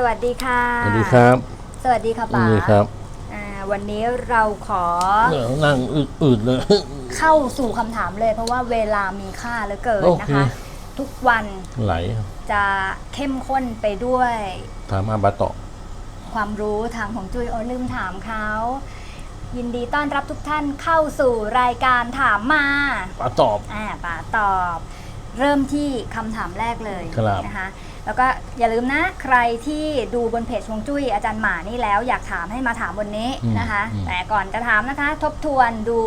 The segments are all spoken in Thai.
สวัสดีค่ะ สวัสดีครับ สวัสดีค่ะป๋านี่ครับอ่าวันนี้เราขอเดี๋ยวนั่งอืดๆเลย เข้าสู่คำถามเลย เพราะว่าเวลามีค่าเหลือเกินโอเคนะคะทุกวันไหลจะเข้มข้นไปด้วยถามอาบาโตะ ความรู้ทางของจุ้ยโอ้ลืมถามเขายินดีต้อนรับทุกท่านเข้าสู่รายการถามมา ปาตอบ อ่าป๋าตอบ เริ่มที่คำถามแรกเลยครับนะคะ แล้วก็อย่าลืมนะใครที่ดูบนเพจฮวงจุ้ยอาจารย์หมานี่แล้วอยากถามให้มาถามบนนี้นะคะแต่ก่อนจะถามนะคะ ทบทวนดู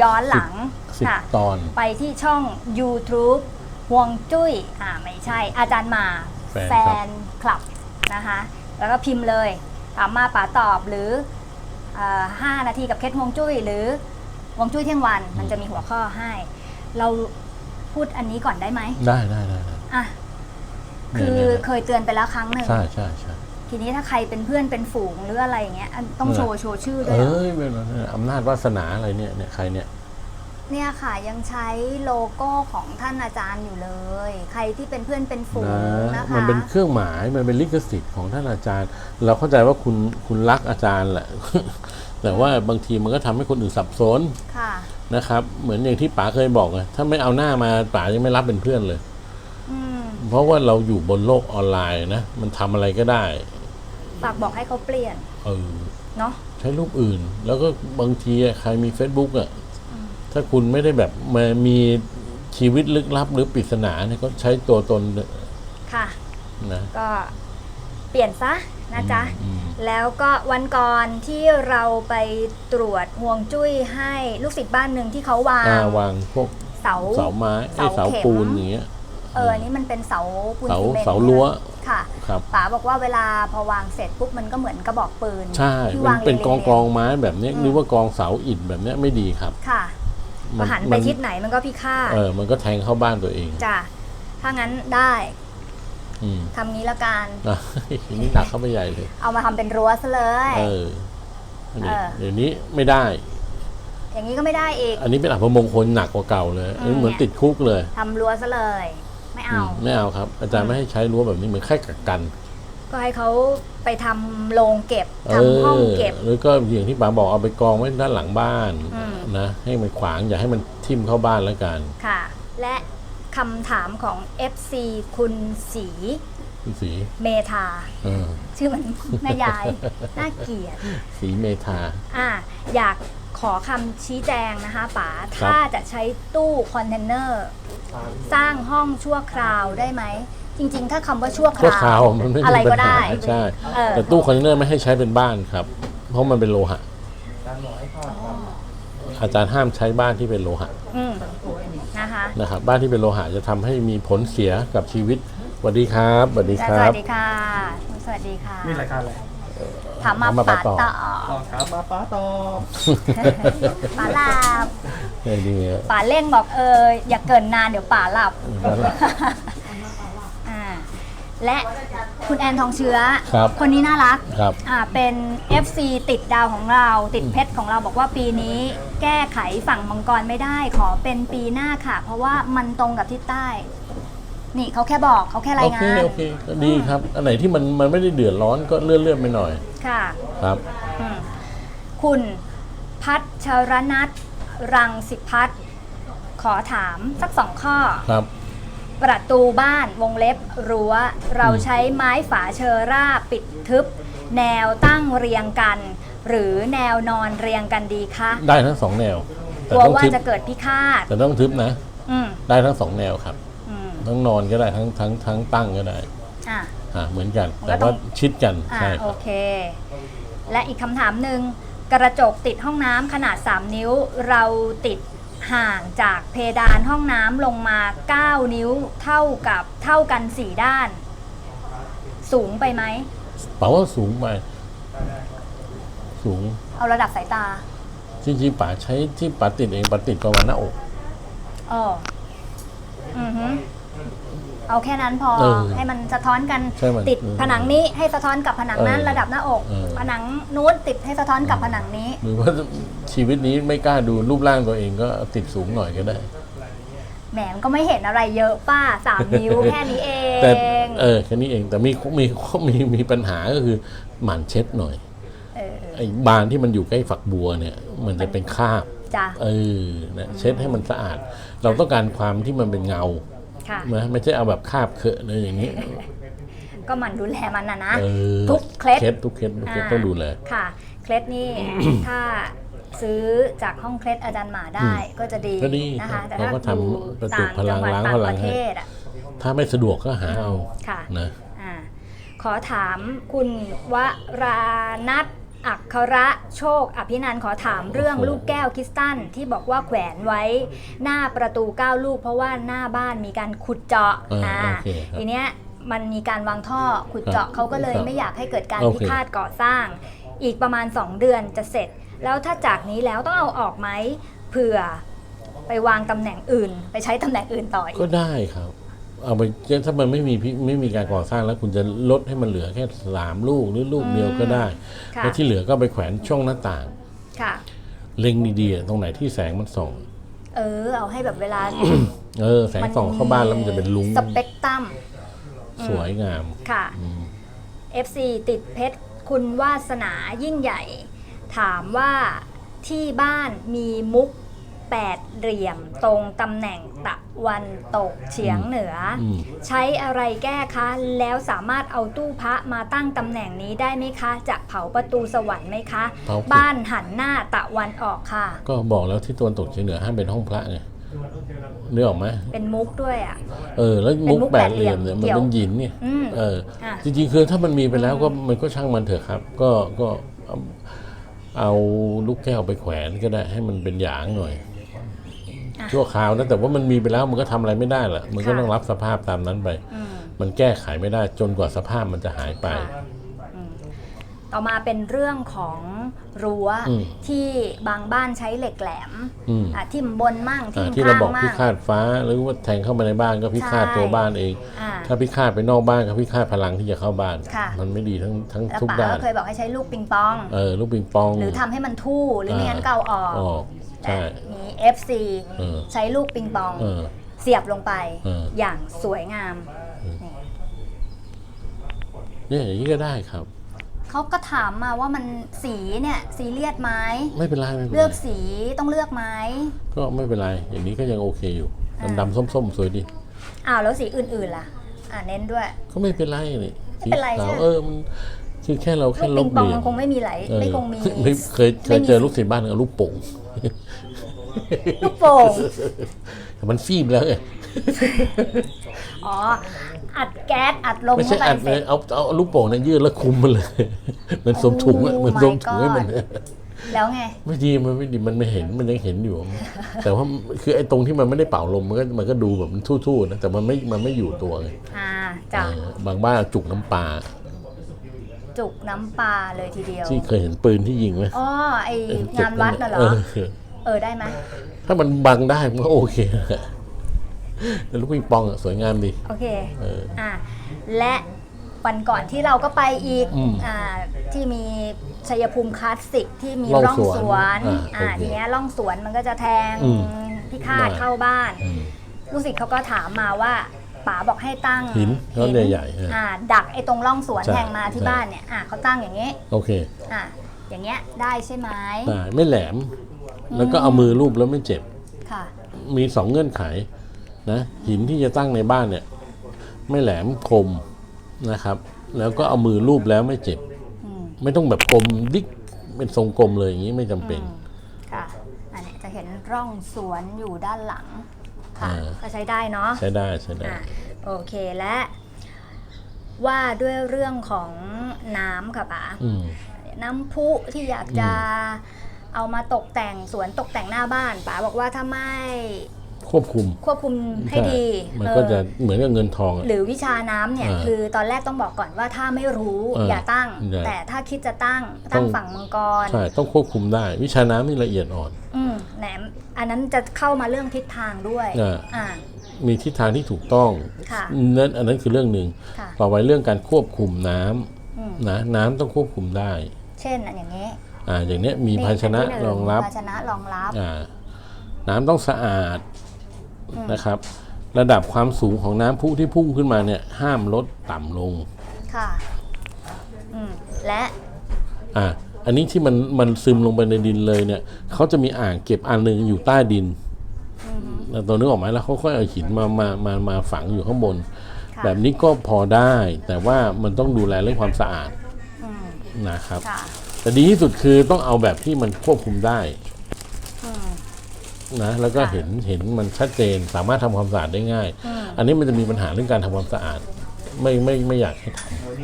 ย้อนหลังสิบค่ะ ตอน ไปที่ช่อง YouTube ฮวงจุ้ย อ่าไม่ใช่ อาจารย์หมาแฟนคลับนคลับนะคะ แล้วก็พิมพ์เลยถามมาป๋าตอบหรือเอ่อห้านาทีกับเคสฮวงจุ้ย หรือฮวงจุ้ยเที่ยงวัน มันจะมีหัวข้อให้ เรา พูดอันนี้ก่อนได้ไหมได้ได้ได้ได้อะเนี่ยคือเนี่ยเคยเตือนไปแล้วครั้งหนึ่งใช่ใช่ใช่ทีนี้ถ้าใครเป็นเพื่อนเป็นฝูงหรืออะไรอย่างเงี้ยอันต้องโชว์โชว์ชื่อด้วยเอ้เหรอยเป็นอะไรเนี่ยอำนาจวาสนาอะไรเนี่ยเนี่ยใครเนี่ยเนี่ยค่ะยังใช้โลโก้ของท่านอาจารย์อยู่เลย ใครที่เป็นเพื่อนเป็นฝูงนะนะคะมันเป็นเครื่องหมายมันเป็นลิขสิทธิ์ของท่านอาจารย์ เราเข้าใจว่าคุณคุณรักอาจารย์แหละ แต่ว่าบางทีมันก็ทำให้คนอื่นสับสน ค่ะ นะครับ เหมือนอย่างที่ป๋าเคยบอกไงถ้าไม่เอาหน้ามาป๋ายังไม่รับเป็นเพื่อนเลยอืมเพราะว่าเราอยู่บนโลกออนไลน์นะมันทำอะไรก็ได้ฝากบอกให้เขาเปลี่ยน เออเนาะใช้รูปอื่น แล้วก็บางทีอะใครมี Facebook อะถ้าคุณไม่ได้แบบมามีชีวิตลึกลับหรือปริศนาเนี่ยก็ใช้ตัวตนค่ะนะก็เปลี่ยนซะ นะจ๊ะ อืมแล้วก็วันก่อนที่เราไปตรวจห่วงจุ้ยให้ลูกศิษย์บ้านหนึ่งที่เขาวาอ่างวางพวกเสา เสาไม้ไอ้เสาเสาเข็ม ปูนอย่างเงี้ย เอออันนี้มันเป็นเสาปูนเสาซีเมนต์เสารั้วค่ะครับ ป๋าบอกว่าเวลาพอวางเสร็จปุ๊บมันก็เหมือนกระบอกปืนใช่ที่มัวานงเป็นกองรียๆกองไม้แบบเนี้ยอืมหรือว่ากองเสาอิฐแบบเนี้ยไม่ดีครับ ค่ะพมัอหันไปมัทิศไหนมันก็พิฆาตเออมันก็แทงเข้าบ้านตัวเอง จ้ะถ้างั้นได้อืม ทำงี้ละกันอะทีนี้หนักเข้าไปใหญ่เลย เอามาทำเป็นรั้วซะเลยเออนี่เออเดี๋ยวนี้ไม่ได้ อย่างนี้ก็ไม่ได้อีก อันนี้เป็นอัปมงคลหนักกว่าเก่าเลยอืมเหมือนติดคุกเลย ทำรั้วซะเลย ไม่เอามไม่เอาครับ อาจารย์ไม่ให้ใช้รั้วแบบนี้เหมือนแค่กักกัน ก็ให้เขาไปทำโรงเก็บทำห้องเก็บหรือก็อย่างที่ป๋าบอกเอาไปกองไว้ด้านหลังบ้านอืมนะให้มันขวางอย่าให้มันทิ่มเข้าบ้านแล้วกัน ค่ะ และ คำถามของ FC คุณสีพี่สีเมธา เออชื่อมันแม่ยาย น่าเกลียด สีเมธา อะอยากขอคำชี้แจงนะคะป๋าครับถ้าจะใช้ตู้คอนเทนเนอร์สร้างห้องชั่วคราวได้ไหม จริง ๆ ถ้าคำว่าชั่วคชั่วราวคราวมันไม่อะไรมีปัก็ญหาได้ใช่ เออแต่ตู้คอนเทนเนอร์ไม่ให้ใช้เป็นบ้านครับ เพราะมันเป็นโลหะอาจารย์ห้ามใช้บ้านที่เป็นโลหะอืมนะคะนะครับ บ้านที่เป็นโลหะจะทำให้มีผลเสียกับชีวิตสวัสดีครับสวัสดีคสรัวับ สดีค่ะสวัสดีค่ะนี่รายการอะไรถามมาถามมาป๋าป๋าตอบต่ออ๋อถามมาป้าตอบป๋าหลับเออดีอะป๋าเร่งบอกเอออย่าเกินนานเดี๋ยวป๋าหลับป๋าหลับอ่า และคุณแอนทองเชื้อครับคนนี้น่ารักครับอ่าเป็น FC ติดดาวของเรา ติดเพชรของเราบอกว่าปีนี้ แก้ไขฝั่งมังกรไม่ได้ ขอเป็นปีหน้าค่ะ เพราะว่ามันตรงกับทิศใต้ นี่เขาแค่บอกเขาแค่ราโอยเคงาน โอเคก็ดีครับ อันไหนที่มันมันไม่ได้เดือดร้อนก็เลื่อนเลื่อนไปหน่อยค่ะ ครับ อืมคุณพัชรนัทรังสิพัฒน์ขอถามสักสองข้อ ครับ ประตูบ้านวงเล็บรั้ว เราอืมใช้ไม้ฝาเชอร่าปิดทึบ แนวตั้งเรียงกัน หรือแนวนอนเรียงกันดีคะได้ทั้งสองแนว กแต่ลัวต้องว่าทึบจะเกิดพิฆาตแต่ต้องทึบนะ อืมได้ทั้งสองแนวครับ อืมทั้งนอนก็ได้ทั้งทั้งทั้งตั้งก็ได้อะ อ่าเหมือนกัน มันก็แต่ต้ว่าอง ชิดกันอะใช่คโอรับ เค และอีกคำถามหนึ่งกระจกติดห้องน้ำขนาด 3 นิ้ว เราติด ห่างจากเพดานห้องน้ำลงมา 9 นิ้วเท่ากับเท่ากัน 4 ด้าน สูงไปไหมเป๋าว่าสูงไปสูง เอาระดับสายตา จริงๆป๋าใช้ที่ป๋าติดเองป๋าติดประมาณหน้าอกเอออือฮึ เอาแค่นั้นพอเออให้มันสะท้อนกันใช่มันติดเออผนังนี้ให้สะท้อนกับผนังนั้นเออระดับหน้าอก เออ ผนังนู้นติดให้สะท้อนกับผนังนี้ หรือว่าชีวิตนี้ไม่กล้าดูรูปร่างตัวเองก็ติดสูงหน่อยก็ได้ แหมมันก็ไม่เห็นอะไรเยอะป้าสามนิ้ว แค่นี้เองแต่เออแค่นี้เองแต่มีมีมีมีปัญหาก็คือหมั่นเช็ดหน่อยเออไอ้บานที่มันอยู่ใกล้ฝักบัวเนี่ย มันจะเป็นคราบ จ้ะ เออนะเช็ดให้มันสะอาด เราต้องการความที่มันเป็นเงา ค่ะ นะไม่ใช่เอาแบบคราบเคอะเลยอย่างนี้ก็หมันดูแลมันนะนะ เออทุกเคล็ดเช็ดทุกเคล็ดทุกเคล็ดต้องดูแล ค่ะ เคล็ดนี่ ถ้าซื้อจากห้องเคล็ดอาจารย์หมาได้ก็จะดีก็ดีนะคะแต่เราถ้าก็ทำอยู่ประจุต่างพลัจังงหวัดล้างต่างพปลังระให้ เทศอะ ถ้าไม่สะดวกก็หาเอาค่ะ นะ อ่าขอถามคุณวรานัท อัคระโชค อภินันท์ขอถามเรื่องลูกแก้วคริสตัลที่บอกว่าแขวนไว้หน้าประตูเก้าลูก เพราะว่าหน้าบ้านมีการขุดเจาะเอออ่าโอเคครับ ทีเนี้ยมันมีการวางท่อขุดเจาะครับเขาก็เลยครับไม่อยากให้เกิดการโอเค พิฆาตก่อสร้าง อีกประมาณ 2 เดือนจะเสร็จ แล้วถ้าจากนี้แล้วต้องเอาออกไหมเผื่อไปวางตำแหน่งอื่น ไปใช้ตำแหน่งอื่นต่ออีก็กได้ครับ เอาไปถ้ามันไม่มีพิไม่มีการก่อสร้างแล้วคุณจะลดให้มันเหลือแค่สามลูกหรือลูกเดียวก็ได้ค่ะ แล้วที่เหลือก็ไปแขวนช่องหน้าต่าง ค่ะ เล็งดีๆตรงไหนที่แสงมันส่อง เออ เอาให้แบบเวลาเออ แสงส่องเข้าบ้านแล้วมันจะเป็นลุงสเปกตรัม สวยงาม ค่ะอืม FC ติดเพชรคุณวาสนายิ่งใหญ่ ถามว่าที่บ้านมีมุกแปดเหลี่ยมตรงตำแหน่ง ตะวันตกเฉียงเหนือออืมใช้อะไรแก้คะ แล้วสามารถเอาตู้พระมาตั้งตำแหน่งนี้ได้ไหมคะ จะเผาประตูสวรรค์ไหมคะ เผาสิ บ้านหันหน้าตะวันออกค่ะ ก็บอกแล้วที่ตะวันตกเฉียงเหนือห้ามเป็นห้องพระไงนึกออกไหมเป็นมุกด้วยอะ เออแล้วเป็นมุกมุกแปแปดดเหเหลี่ลี่ยยมมเนี่ยมันเกี่ยวเป็นหยินเนี่ยอืม เออ อะ จริงๆคือถ้ามันมีไปแล้วก็มันก็ช่างมันเถอะครับ ก็ก็เอาเอาลูกแก้วไปแขวนก็ได้ให้มันเป็นหยางหน่อยอะ ชั่วคราวนะแต่ว่ามันมีไปแล้วมันก็ทำอะไรไม่ได้แหละมันก็ค่ะต้องรับสภาพตามนั้นไปอืมมันแก้ไขไม่ได้จนกว่าสภาพมันจะหายไปค่ะอืมต่อมาเป็นเรื่องของรั้วอืมที่บางบ้านใช้เหล็กแหลมอืมอะทิ่มบนมั่งทิ่อ่ามที่เราข้างบอกมั่พิงฆาตฟ้าหรือว่าแทงเข้ามาในบ้านก็พิฆาตใช่ตัวบ้านเองอ่าถ้าพิฆาตไปนอกบ้านก็พิฆาตพลังที่จะเข้าบ้านค่ะมันไม่ดีทั้งทั้งแล้วทุกป๋าด้านก็เคยบอกให้ใช้ลูกปิงปองเออลูกปิงปอง หรือทำให้มันทู่หรือไม่งั้นอ่าเกาออกออก ใช่แต่มี FC เออใช้ลูกปิงปองเออเสียบลงไปเอออย่างสวยงามเนี่ยอย่างนี้ก็ได้ครับ เขาก็ถามมาว่ามันสีเนี่ยซีเรียสไหมไม่เป็นไรไม่เป็นเลือกไรสีต้องเลือกไหมก็ไม่เป็นไร อย่างนี้ก็ยังโอเคอยู่อ่าดำๆส้มๆ สวยดี อ้าวแล้วสีอื่นๆล่ะ อ่าเน้นด้วย ก็ไม่เป็นไรนี่ไม่เป็นไรสีใช่ขาวไหม เออมันคือแค่เราลูแค่กลปิบงปองเลี่ยมันคงไม่มีไหลเออไม่คงมี ไม่เคยเคไม่ยมีเจอลูกศิษย์บ้านเอาลูกโป่ง ลูกโป่งแต่มันฟีบแล้วไงอ๋อ อัดแก๊สอัดลมไม่ใช่เข้าไปอัดเสเลร็ยจ เอาเอาลูกโป่งเนี่ยยืดแล้วคุมมันเลยเหมันสวมถุงอะโอ้เหมันสวมถุงให้ my มัน god แล้วไง ไม่ดีมันไม่ดีมันไม่เห็นมันยังเห็นอยู่ แต่ว่าคือไอ้ตรงที่มันไม่ได้เป่าลมมันก็มันก็ดูแบบมันทู่ๆนะแต่มันไม่มันไม่อยู่ตัวไงอ่าจ้ะเออบางบ้านจุกน้ำปลาจุกน้ำปลาเลยทีเดียวที่เคยเห็นปืนที่ยิงไหม อ๋อไอเอองานวัดน่ะเหรอเออ เออได้ไหมถ้ามันบังได้มันก็โอเคนะแต่ลูกปิงปองอะสวยงามดี โอเคเอออะและวันก่อนที่เราก็ไปอีกอืมอ่าที่มีชัยภูมิคลาสสิกที่มีร่ร่อองงสสววนนอ่าอ่าโอเคทีเนี้ยร่องสวนมันก็จะแทงอืมพิฆาตได้ เข้าบ้านอืม ลูกศิษย์เขาก็ถามมาว่าป๋าบอกให้ตั้งหินก้อนใหญ่ๆเอออ่อ่าดักไอ้ตรงร่องสวนใช่แทงมาที่ใช่ บ้านเนี่ยอ่าเขาตั้งอย่างนี้โอเค อ่าอย่างเงี้ยได้ใช่ไหม ได้ไม่แหลม แล้วก็เอามือรูปแล้วไม่เจ็บ ค่ะ มีสองเงื่อนไขนะหินที่จะตั้งในบ้านเนี่ย ไม่แหลมคมนะครับ แล้วก็เอามือรูปแล้วไม่เจ็บ อืมไม่ต้องแบบกลมดิกเป็นทรงกลมเลยอย่างนี้ไม่จำเป็นอืมค่ะ อันเนี้ยจะเห็นร่องสวนอยู่ด้านหลัง ค่ะ อ่า ก็ใช้ได้เนาะ ใช้ได้ใช้ได้ อะโอเคและว่าด้วยเรื่องของน้ำค่ะป๋าอืม น้ำพุที่อยากจะ เอามาตกแต่งสวนตกแต่งหน้าบ้านป๋าบอกว่าถ้าไม่ควบคุมควบคุมให้ดีช่มันเออก็จะเหมือนกับเงินทองอะหรือวิชาน้ำเนี่ยอ่าคือตอนแรกต้องบอกก่อนว่าถ้าไม่รู้เอออย่อาตั้งอย่าแต่ถ้าคิดจะตั้งต้ตั้องงฝั่งมังกรใช่ต้องควบคุมได้ วิชาน้ำนี่ละเอียดอ่อน อืมแหนมอันนั้นจะเข้ามาเรื่องทิศทางด้วยอ่าอ่ามีทิศทางที่ถูกต้องค่ะนั่นอันนั้นคือเรื่องหนึ่งค่ะต่อไปเรื่องการควบคุมน้ำอืมนะน้ำต้องควบคุมได้ เช่นอันอย่างนี้ อ่าอย่างเนี้ยมีภาชนะอัที่หงรองรับภาชนะรองรับอ่าน้ำต้องสะอาดนะครับ ระดับความสูงของน้ำพุที่พุ่งขึ้นมาเนี่ยห้ามลดต่ำลงค่ะอืมและอะอันนี้ที่มันมันซึมลงไปในดินเลยเนี่ยเขาจะมีอ่างเก็บอันหนึ่งอยู่ใต้ดินแล้วตัวนึกออกไหมแล้วเขาค่อยเอาหินมามามามาฝังอยู่ข้างบนค่ะแบบนี้ก็พอได้ แต่ว่ามันต้องดูแลเรื่องความสะอาดอืมนะครับค่ะ แต่ดีที่สุดคือต้องเอาแบบที่มันควบคุมได้อืมนะแล้วก็ค่ะเห็นเห็นมันชัดเจนสามารถทำความสะอาดได้ง่ายอืมอันนี้มันจะมีปัญหาเรื่องการทำความสะอาด ไม่ไม่ไม่อยากให้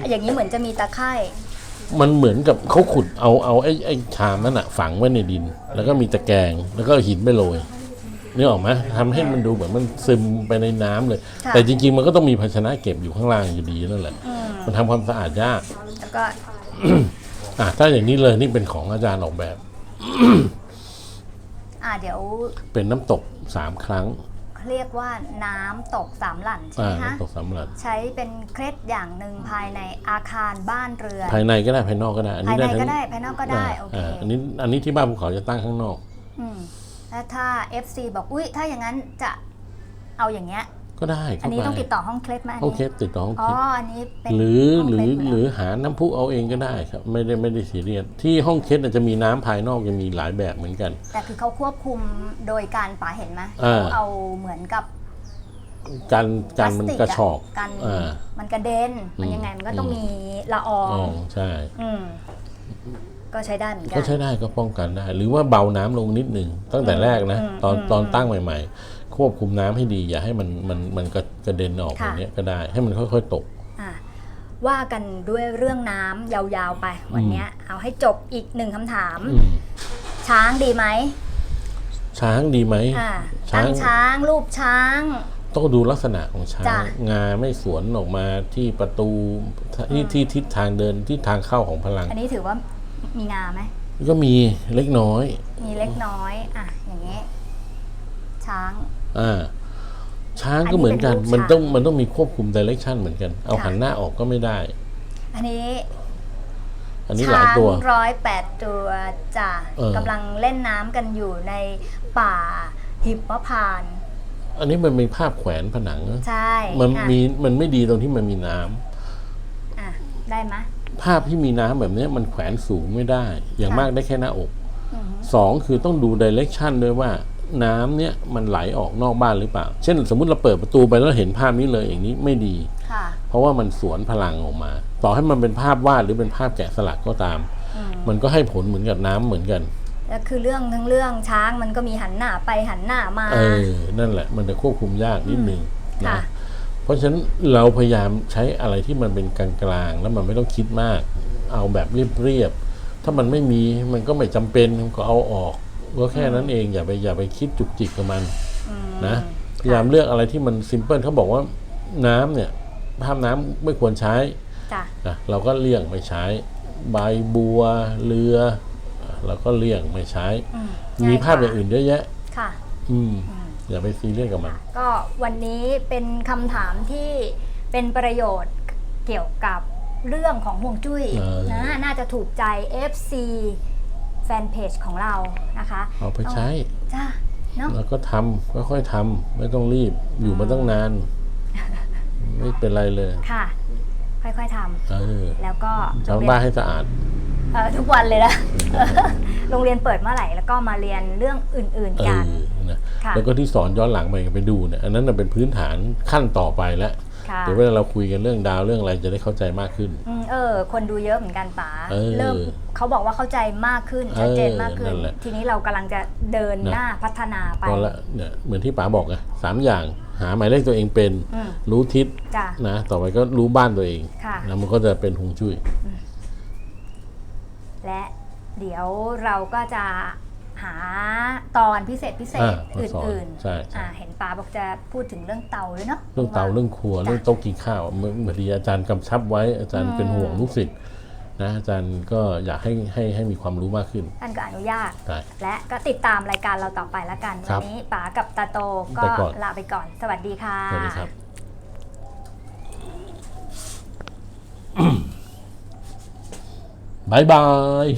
ทอย่างนี้เหมือนจะมีตะไคร่ำมันเหมือนกับเขาขุดเอาเอาไอ้ไอ้ชามนั้นอะฝังไว้ในดิน แล้วก็มีตะแกรงแล้วก็เอาหินไปโรยนี่ออกไหมทำให้มันดูเหมือนมันซึมไปในน้ำเลยค่ะแต่จริง ๆ มันก็ต้องมีภาชนะเก็บอยู่ข้างล่างอยู่ดีนั่นแหละอืมมันทำความสะอาดยากแล้วก็ อะถ้าอย่างนี้เลยนี่เป็นของอาจารย์ออกแบบ อ่าเดี๋ยวเป็นน้ำตกสามครั้งเรียกว่าน้ำตกสามหลั่นใช่อ่าไหมคะน้ำตกสามหลัดใช้เป็นเคล็ดอย่างหนึ่งภายในอาคารบ้านเรือน ภายในก็ได้ภายนอกก็ได้ อันภานี้ยในได้ทั้งก็ได้ภายนอกก็ได้าโอเคาอันนี้อันนี้ที่บ้านภูเขาจะตั้งข้างนอก อืมแล้วถ้า FC บอก อุ้ยถ้าอย่างนั้นจะเอาอย่างเงี้ย ก็ได้อันนี้เข้าไปต้องติดต่อห้องเคล็ดไหมอันห้องนี้เคสติดต่อห้องอ๋เคอสอันนี้เป็นหรือห้งหรือเคล็ดหรือหาน้ำพุเอาเองก็ได้ครับไม่ได้ไม่ได้ซีเรียสที่ห้องเคสจะมีน้ำภายนอกจะมีหลายแบบเหมือนกัน แต่คือเขาควบคุมโดยการป๋าเห็นไหมอ่าเขาเอาเหมือนกับการการมันพลสติกระชอกกันอ่า มันกระเด็นมันอืมยังไงมันก็ต้องอืม มีละอออ๋องใช่ อืมก็ใช้ได้เหมือนกัก็ใช้ได้ก็ป้องกันได้ หรือว่าเบาน้ำลงนิดหนึ่งตั้งแต่แรกนะ อืมตอนอืมตอนตั้งใหม่ ๆ ควบคุมน้ำให้ดี อย่าให้มันมันมันกระกระเด็นออกอค่ะย่างเงี้ยก็ได้ให้มันค่อย ๆ ตกอะว่ากันด้วยเรื่องน้ำยาวๆไปวันเนี้ยเอาให้จบอีกหนึ่งคำถามอืมช้างดีไหมช้างดีไหมอ่าช้างตั้งช้างรูปช้าง ต้องดูลักษณะของช้าจ้ะงงาไม่สวนออกมาที่ประตูที่ที่ทิศทางเดินที่ทางเข้าของพลัง อันนี้ถือว่ามีงาไหมก็มีเล็กน้อย มีเล็กน้อยอะอย่างเงี้ยช้าง อ่าช้างอันนี้ก็เหมือนกันเป็นรูปมันช้างต้องมันต้องมีควบคุมดิเรกชันเหมือนกัน เอาค่ะหันหน้าออกก็ไม่ได้ อันนี้อันนี้หลายตัวช้างร้อยแปดตัวจ้ะเออ กำลังเล่นน้ำกันอยู่ในป่าหิมพานต์อันนี้มันมีภาพแขวนผนังใช่มันอะมีมันไม่ดีตรงที่มันมีน้ำอะได้ไหมย ภาพที่มีน้ำแบบเนี้ยมันแขวนสูงไม่ได้ อย่างค่ะ มากได้แค่หน้าอกอือหือสองคือต้องดูดิเรกชันด้วยว่า น้ำเนี้ยมันไหลออกนอกบ้านหรือเปล่า เช่นสมมุติเราเปิดประตูไปแล้วเห็นภาพนี้เลยอย่างนี้ไม่ดี ค่ะ เพราะว่ามันสวนพลังออกมา ต่อให้มันเป็นภาพวาดหรือเป็นภาพแกะสลักก็ตาม อืม มันก็ให้ผลเหมือนกับน้ำเหมือนกัน แล้วคือเรื่องทั้งเรื่องช้างมันก็มีหันหน้าไปหันหน้ามา เออ นั่นแหละ มันจะควบคุมยากนิดนึงค่ะ นะ เพราะฉะนั้นเราพยายามใช้อะไรที่มันเป็นกลางๆ แล้วมันไม่ต้องคิดมาก เอาแบบเรียบๆ ถ้ามันไม่มีมันก็ไม่จำเป็นก็เอาออก ก็แค่นั้นเองอย่าไปอย่าไปคิดจุกจิกกับมันอืมนะพยายามเลือกอะไรที่มันซิมเพิลเขาบอกว่าน้ำเนี่ยภาพน้ำไม่ควรใช้จ้ะนะเราก็เลี่ยงไม่ใช้ ใบบัวเรืออะเราก็เลี่ยงไม่ใช้อืมมีภาพอง่ย่างอื่นเยอะแยะค่ะอืมอืมอย่าไปซีเรียสกับมัน ก็วันนี้เป็นคำถามที่เป็นประโยชน์เกี่ยวกับเรื่องของห่วงจุ้ยเออนะน่าจะถูกใจ FC แฟนเพจของเรานะคะเอาไปใช้จ้าเนาะแล้วก็ทำค่อยๆทำไม่ต้องรีบอยู่มาตั้งนาน ไม่เป็นไรเลยค่ะ ค่อยๆทเออำแล้วก็ชาวบ้านให้สะอาดเอ่อทุกวันเลยนะโรงเรียนเปิดเมื่อไหร่แล้วก็มาเรียนเรื่องอื่นเอๆกันอนะค่ะแล้วก็ที่สอนย้อนหลังไปไปดูเนี่ยอันนั้นนะเป็นพื้นฐานขั้นต่อไปแล้วค่ะ เดี๋ยวเวลาเราคุยกันเรื่องดาวเรื่องอะไรจะได้เข้าใจมากขึ้นอืมเออ คนดูเยอะเหมือนกันป๋าเออเริ่มเขาบอกว่าเข้าใจมากขึ้นชัดเจนมากขึ้เออนั่นแหละทีนี้เรากำลังจะเดินนะ หน้าพัฒนาไปก็ละเนี่ยเหมือนที่ป๋าบอกไงสามอย่างหาหมายเลขตัวเองเป็น อืม รู้ทิศจ้ะ นะต่อไปก็รู้บ้านตัวเองค่ะแล้วมันก็จะเป็นหงจุ้ย และเดี๋ยวเราก็จะ หาตอนพิเศษพิเศษอ่ามาอสอนื่นใช่ใช่ๆอ่าเห็นป๋าบอกจะพูดถึงเรื่องเตาด้วยเนาะ เรื่องเตาเรื่องครัวเรื่องโต๊ะกินข้าวเมื่อเมื่อดีอาจารย์กำชับไว้อาจารย์เป็นห่วงลูกศิษย์นะอาจารย์ก็อยากให้ให้ให้มีความรู้มากขึ้นท่านก็อนุญาตใช่และก็ติดตามรายการเราต่อไปแล้วกันครัวับนนี้ป๋ากับตาโตก็ไปก่อน ลาไปก่อน สวัสดีค่ะ สวัสดีครับ บายบาย